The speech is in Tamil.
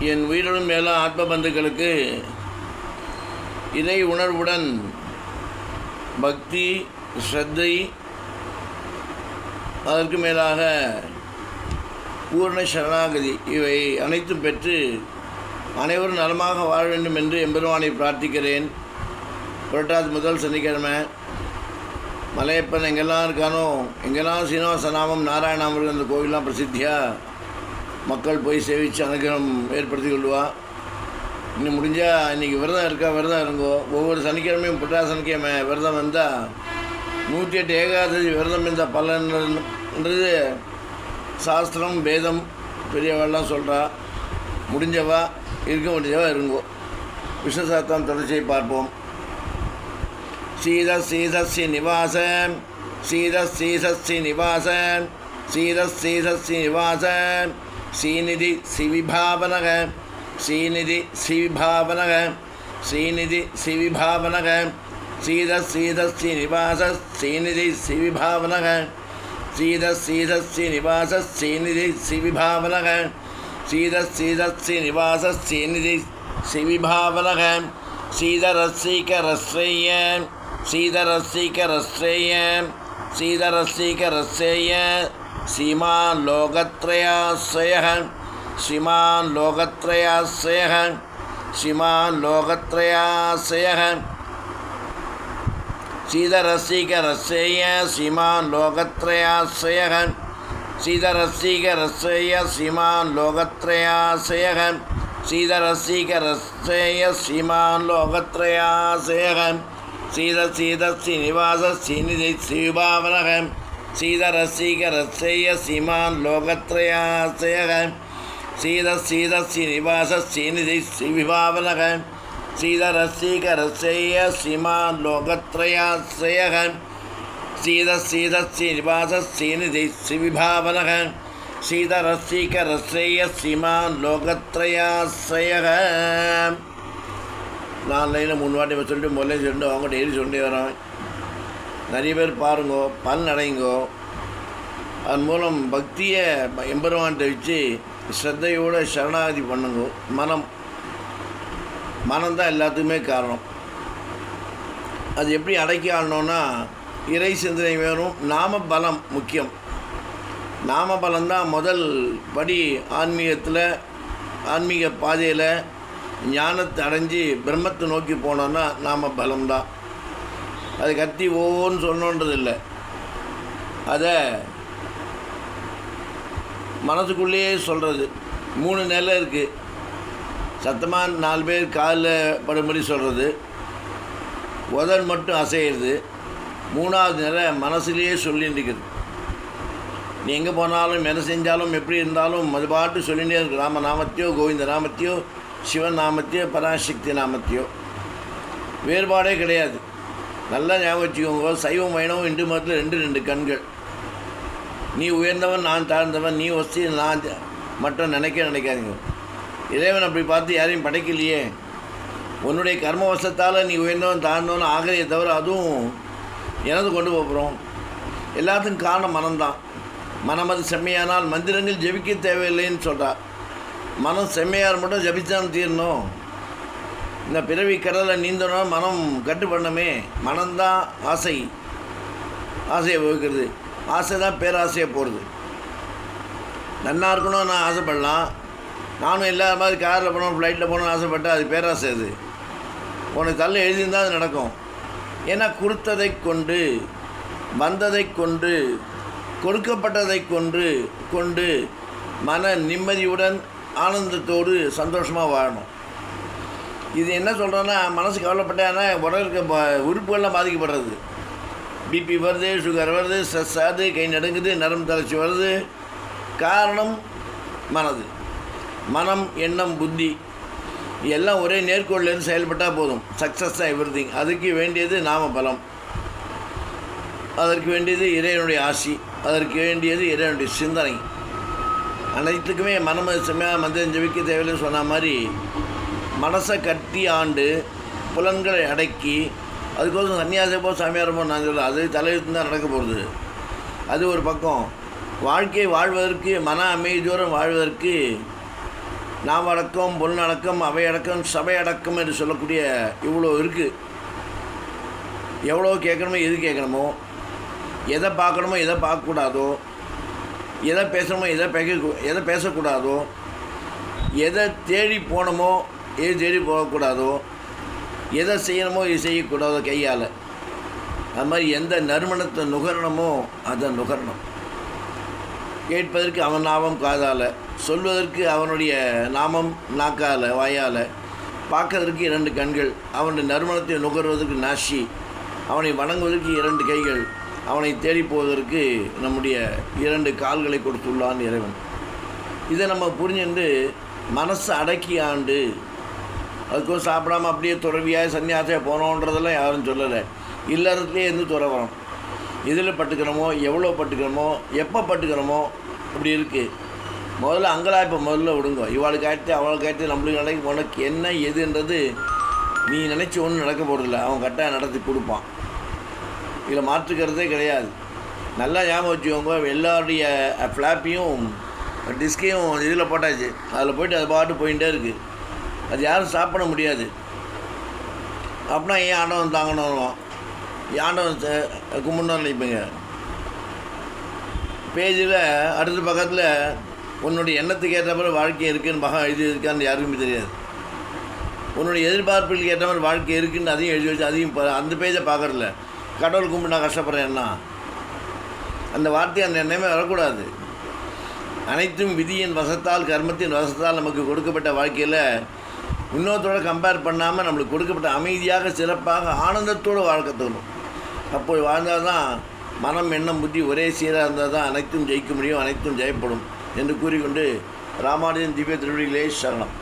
என் உயிருடன் மேலும் ஆத்ம பந்துக்களுக்கு இறை உணர்வுடன் பக்தி ஸ்ரத்தை அதற்கு மேலாக பூர்ண சரணாகதி இவை அனைத்தும் பெற்று அனைவரும் நலமாக வாழ வேண்டும் என்று எம்பெருமானை பிரார்த்திக்கிறேன். புரட்டாசி முதல் சனிக்கிழமை. மலையப்பன் எங்கெல்லாம் இருக்கானோ எங்கெல்லாம் சீனிவாச நாமம் நாராயணாமர்கள் அந்த கோவில்லாம் பிரசித்தியாக மக்கள் போய் சேவித்து அனுகிரகம் ஏற்படுத்தி கொள்வா இன்னும் முடிஞ்சால் இன்றைக்கி விரதம் இருக்கா விரதம் இருங்கோ. ஒவ்வொரு சனிக்கிழமையும் புட்டாசனிக்கிழமை விரதம் வந்தால் நூற்றி எட்டு ஏகாதசி விரதம் இருந்தால் பலன்ன்றது சாஸ்திரம் வேதம் பெரியவாள்லாம் சொல்கிறா முடிஞ்சவா இருக்க முடிஞ்சவா இருங்கோ. விஷ்ணுசாஸ்திரம் தொடர்ச்சியை பார்ப்போம். சீத சீதஸ்ய நிவாச சீத சீதஸ்ய நிவாச சீத சீதஸ்ய நிவாச ஸ்ரீநிதி சிவிபாவனக ஸ்ரீநிதி சிவிபாவனக ஸ்ரீநிதி சிவிபாவனக சீத சீதஸ்ய நிவாச ஸ்ரீநிதி சிவிபாவனக சீத சீதஸ்ய நிவாச ஸ்ரீநிதி சிவிபாவனக சீத சீதஸ்ய நிவாச ஸ்ரீநிதி சிவிபாவனக சீதரசிகரஸ்ரேய சீதரசிகரஸ்ரேய சீதரசிகரஸ்ரேய श्रीमान् लोकत्रयाश्रयः श्रीमान् लोकत्रयाश्रयः श्रीमान् लोकत्रयाश्रयः श्रीधरसिकरस्यय श्रीमान् लोकत्रयाश्रयः श्रीधरसिकरस्यय श्रीमान् लोकत्रयाश्रयः श्रीधरसिकरस्यय श्रीमान् लोकत्रयाश्रयः श्रीधसीदश्रीनिवास श्रीनिधि श्रीभावनः சீதரசீகரசேய சீமான் லோகத்ரயாசயக சீத சீத சீனிவாச சீனிதி விபாவனக சீதரசீகரசேய சீமான் லோகத்ரயாசயக சீத சீத சீனிவாச சீனிதி விபாவனக சீதரசீகரசேய சீமான் லோகத்ரயாசயக நான் லைனில் மூணு வாட்டி சொல்லிட்டு முதல்ல சொல்லிட்டு அவங்க டெய்லி சொல்லிட்டு வரோம் நிறைய பேர் பாருங்கோ பலனடைங்கோ அதன் மூலம் பக்தியை எம்பெருமான்கிட்ட வச்சு ஸ்ரத்தையோடு சரணாகதி பண்ணுங்க. மனம் மனம்தான் எல்லாத்துக்குமே காரணம். அது எப்படி அடக்கி ஆடணும்னா இறை சிந்தனை வேணும் நாம பலம் முக்கியம். நாம பலம்தான் முதல் படி ஆன்மீகத்தில் ஆன்மீக பாதையில் ஞானத்தை அடைஞ்சு பிரம்மத்தை நோக்கி போனோன்னா நாம பலம்தான். அது கத்தி ஓன்னு சொல்லணுன்றது இல்லை அதை மனசுக்குள்ளேயே சொல்கிறது மூணு நிலை இருக்குது சத்தமாக நாலு பேர் காலில் படும்படி சொல்கிறது உதல் மட்டும் அசையிறது. மூணாவது நிலை மனசுலேயே சொல்லிட்டு இருக்குது நீ எங்கே போனாலும் என்ன செஞ்சாலும் எப்படி இருந்தாலும் அது பாட்டு சொல்லிகிட்டே இருக்கு. ராம நாமத்தையோ கோவிந்த நாமத்தையோ சிவன் நாமத்தையோ பராசக்தி நாமத்தையோ. வேறுபாடே கிடையாது. நல்லா ஞாபகம் வச்சுக்கோங்க. சைவம் வைணவம் இந்து மதத்தில் ரெண்டு ரெண்டு கண்கள். நீ உயர்ந்தவன் நான் தாழ்ந்தவன் நீ வசதி நான் மட்டும் நினைக்க நினைக்காதீங்க. இறைவன் அப்படி பார்த்து யாரையும் படைக்கலையே. உன்னுடைய கர்மவசத்தால் நீ உயர்ந்தவன் தாழ்ந்தவன் ஆகலையே தவிர அதுவும் எனது கொண்டு போகிறோம் எல்லாத்துக்கும் காரணம் மனம்தான். மனம் அது செம்மையானால் மந்திரங்கள் ஜெபிக்க தேவையில்லைன்னு சொல்கிறார் மனம் செம்மையார் மட்டும் ஜபித்தான் தீரணும். இந்த பிறவி கடலில் நீந்தணும் மனம் கட்டுப்படணுமே. மனம்தான் ஆசை. ஆசையை வகுக்கிறது. ஆசை தான் பேராசையை போகிறது நன்னா இருக்கணும் நான் ஆசைப்படலாம். நானும் எல்லா மாதிரி காரில் போகணும் ஃப்ளைட்டில் போகணும்னு ஆசைப்பட்டேன் அது பேராசை அது. உனக்கு தள்ள எழுதியிருந்தால் அது நடக்கும். ஏன்னா கொடுத்ததை கொண்டு வந்ததை கொண்டு கொடுக்கப்பட்டதை கொண்டு கொண்டு மன நிம்மதியுடன் ஆனந்தத்தோடு சந்தோஷமாக வாழணும். இது என்ன சொல்கிறேன்னா மனசு கவலைப்பட்டான்னா உடல் இருக்க உறுப்புகள்லாம் பாதிக்கப்படுறது. பிபி வருது சுகர் வருது ஸ்ட்ரெஸ் ஆகுது கை நடுங்குது நரம்பு தளர்ச்சி வருது. காரணம் மனது. மனம் எண்ணம் புத்தி எல்லாம் ஒரே நேர்கோள்லேருந்து செயல்பட்டால் போதும். சக்ஸஸ் தான் எவ்ரி அதுக்கு வேண்டியது நாம பலம். அதற்கு வேண்டியது இறைவனுடைய ஆசி. அதற்கு வேண்டியது இறைவனுடைய சிந்தனை. அனைத்துக்குமே மனம் செம்மையாக மந்திரம் ஜெபிக்க தேவையில்லைன்னு சொன்ன மாதிரி மனசை கட்டி ஆண்டு புலன்களை அடக்கி அதுக்கோசம் சன்னியாசம் போ சாமியாரம் போ நான் அது தலையெழுத்து தான் நடக்க போகிறது அது ஒரு பக்கம். வாழ்க்கை வாழ்வதற்கு மன அமைதியோடு வாழ்வதற்கு நாம் அடக்கம் பொன் அடக்கம் அவை அடக்கம் சபை அடக்கம் என்று சொல்லக்கூடிய இவ்வளோ இருக்குது எவ்வளோ கேட்கணுமோ எது கேட்கணுமோ எதை பார்க்கணுமோ எதை பார்க்கக்கூடாதோ எதை பேசணுமோ எதை பேச எதை பேசக்கூடாதோ எதை தேடி போகணுமோ எது தேடி போகக்கூடாதோ எதை செய்யணுமோ எது செய்யக்கூடாதோ கையால். அது மாதிரி எந்த நறுமணத்தை நுகரணுமோ அதை நுகரணும். கேட்பதற்கு அவன் நாமம் காதால் சொல்வதற்கு அவனுடைய நாமம் நாக்கால் வாயால். பார்க்கறதற்கு இரண்டு கண்கள் அவனுடைய நறுமணத்தை நுகர்வதற்கு நாசி அவனை வணங்குவதற்கு இரண்டு கைகள் அவனை தேடி போவதற்கு நம்முடைய இரண்டு கால்களை கொடுத்துள்ளான் இறைவன். இதை நம்ம புரிஞ்சுட்டு மனசை அடக்கி ஆண்டு அதுக்கும் சாப்பிடாம அப்படியே துறவியாக சன்னியாசியாக போனோன்றதெல்லாம் யாரும் சொல்லலை. இல்லறத்துலேயே இருந்து துறவரம் இதில் பட்டுக்கிறோமோ எவ்வளோ பட்டுக்கிறோமோ எப்போ பட்டுக்கிறோமோ அப்படி இருக்குது முதல்ல அங்கலாய்ப்பை முதல்ல விடுங்க. இவாளுக்கு ஆயிடுத்து அவளுக்கு ஆயிடுத்து நம்மளுக்கு நடக்க உனக்கு என்ன எதுன்றது நீ நினச்சி ஒன்றும் நடக்க போகிறதில்ல அவன் கரெக்டாக நடத்தி கொடுப்பான். இதில் மாற்றுக்கிறதே கிடையாது. நல்லா ஞாபகம் வச்சுக்கோங்க எல்லாருடைய ஃப்ளாப்பையும் டிஸ்கையும் இதில் போட்டாச்சு. அதில் போயிட்டு அது பாட்டு போயிட்டே இருக்குது அது யாரும் சாப்பிட முடியாது. அப்படின்னா ஏன் ஆண்டவன் தாங்கணும் ஆண்டவன் கும்பிடணும் நினைப்பீங்க பேஜில் அடுத்த பக்கத்தில் உன்னுடைய எண்ணத்துக்கு ஏற்ற மாதிரி வாழ்க்கை இருக்குன்னு மகா எழுதி இருக்கான்னு யாருக்குமே தெரியாது. உன்னுடைய எதிர்பார்ப்புகளுக்கு ஏற்ற மாதிரி வாழ்க்கை இருக்குன்னு அதையும் எழுதி வச்சு அதையும் அந்த பேஜை பார்க்கறதில்ல. கடவுள் கும்பிட்டு நான் கஷ்டப்படுறேன் என்ன? அந்த வார்த்தை அந்த எண்ணமே வரக்கூடாது. அனைத்தும் விதியின் வசத்தால் கர்மத்தின் வசத்தால் நமக்கு கொடுக்கப்பட்ட வாழ்க்கையில் இன்னொருத்தோட கம்பேர் பண்ணாமல் நம்மளுக்கு கொடுக்கப்பட்ட அமைதியாக சிறப்பாக ஆனந்தத்தோடு வாழ்க்கை தோணும். அப்போ வாழ்ந்தால் தான் மனம் எண்ணம் புத்தி ஒரே சீராக இருந்தால் தான் அனைத்தும் ஜெயிக்க முடியும் அனைத்தும் ஜெயப்படும் என்று கூறிக்கொண்டு ராமானுஜன் திவ்ய திருவடிகளே சரணம்.